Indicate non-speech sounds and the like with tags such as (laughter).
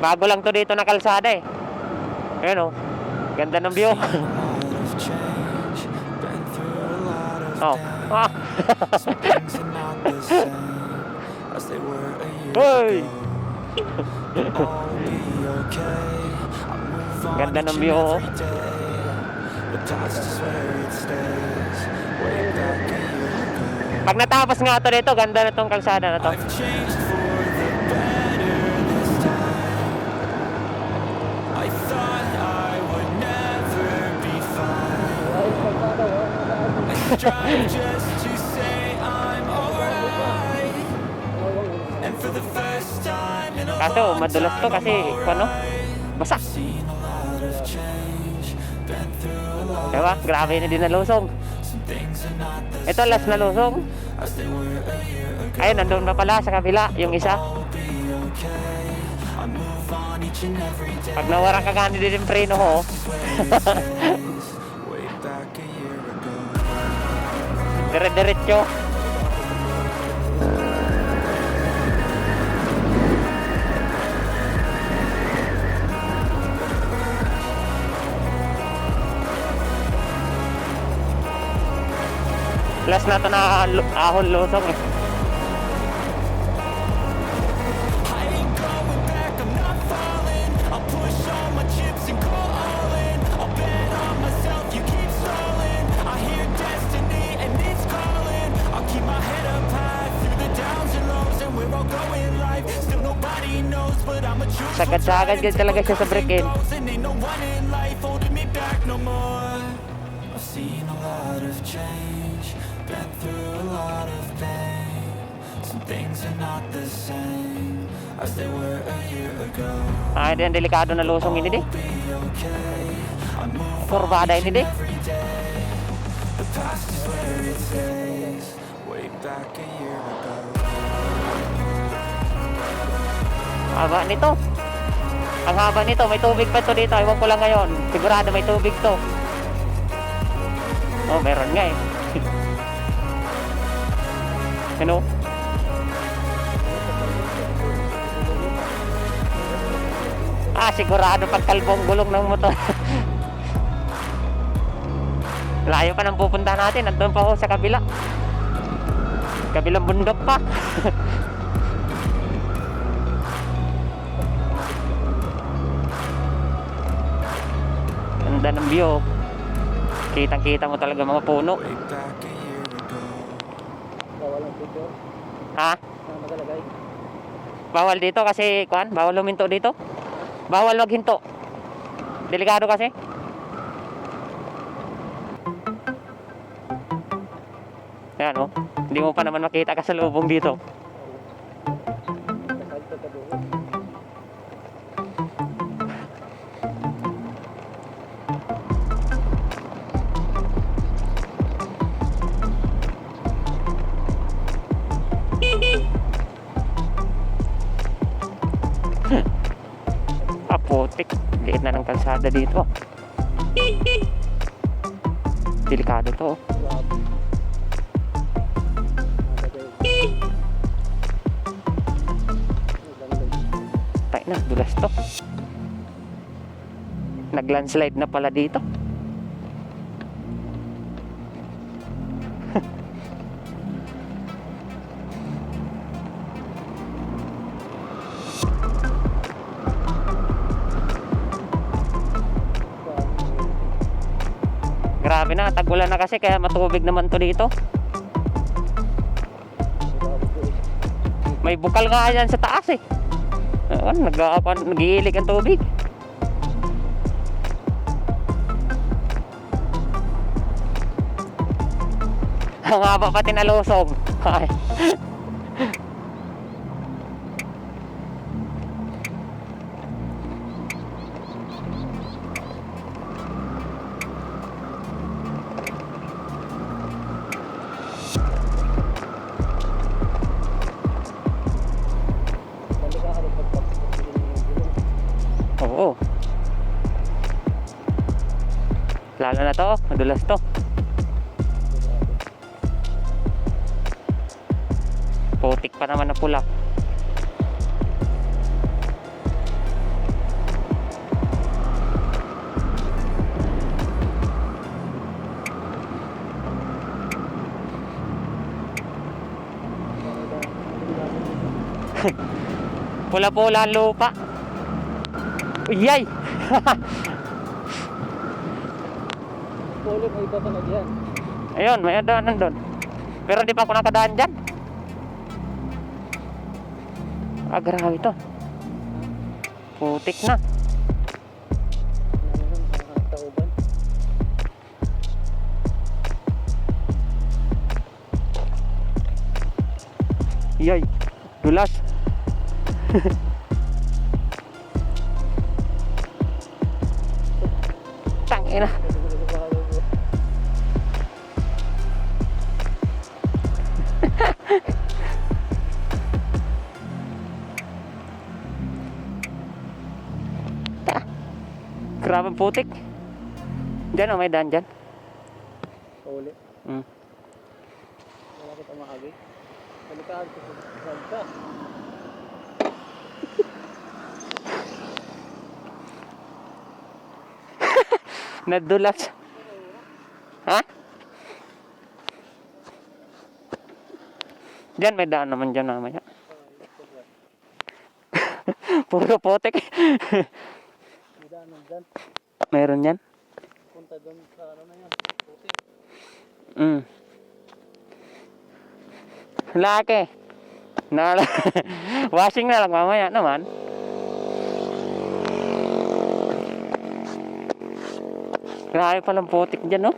Bago lang to dito na kalsada eh. Ayun oh. Ganda ng view. (laughs) oh. (laughs) Ah. Move on Ganda ng view, oh. Pag natapos nga to dito, ganda na tong kalsada na to. Kaso, long madulas to time, kasi, I'm ano, alright. basa. Seen a lot of change, been through a lot. Diba? Grabe na din na lusong. Some things are not the Ito, last na lusong. Ayun, nandun pa pala sa kabila, yung isa. I. Pag nawarang ka gani din yung preno ko, (laughs) dire-diretso. Last na to na ahon lusong eh. Going back, I'm not falling. I'll push all my chips and go same as they were a year ago. Ay, din delikado na lusong ini di. Kurbada ini di. The past is where it stays. Way back a year Haba nito. Ang haba nito, may tubig pa to dito. Ewan ko lang ngayon. Sigurado may tubig to. Oh, meron nga eh. (laughs) ano? Ah, sigurado pagkalbong gulong ng motor. (laughs) Layo pa nang pupunta natin. Nandun pa ako sa kabila. Kabilang bundok pa. (laughs) Ganda ng view. Kitang kita mo talaga mga puno. Ha? Bawal dito kasi, kuan, bawal huminto dito. Bawal wag hinto. Delikado kasi. Yan oh. Hindi mo pa naman makita kasalubong dito. Apotik. Liit na ng kalsada dito. Delikado to. oh. Tay na, dulas to. Nag-landslide na pala dito. Grabe na, tagulan na kasi kaya matubig naman to dito. May bukal nga yan sa taas eh. Ano, nag nag-iilig ang tubig. Ang haba pati na lusog. (laughs) Ay. Lalo na to, madulas to. Putik pa naman na pula. (laughs) Pula-pula lupa. Uyay! (laughs) Polo may iba talaga yan. Ayun, may daanan doon. Pero di pa ako nakadaan dyan. Ah, to. Putik na. Yay, dulas. (laughs) Tangina. Ang putik. Diyan oh, may daan dyan. Uli. Mm. Wala kita maagi. Balikaan ko sa. (laughs) Nadulas. Ha? Diyan may daan naman dyan mamaya. (laughs) Puro potek. (laughs) Dyan. Meron yan. Punta doon sa ano na yan. Puti. Mm. Laki. Na (laughs) washing na lang mamaya naman. Grabe palang putik dyan, no?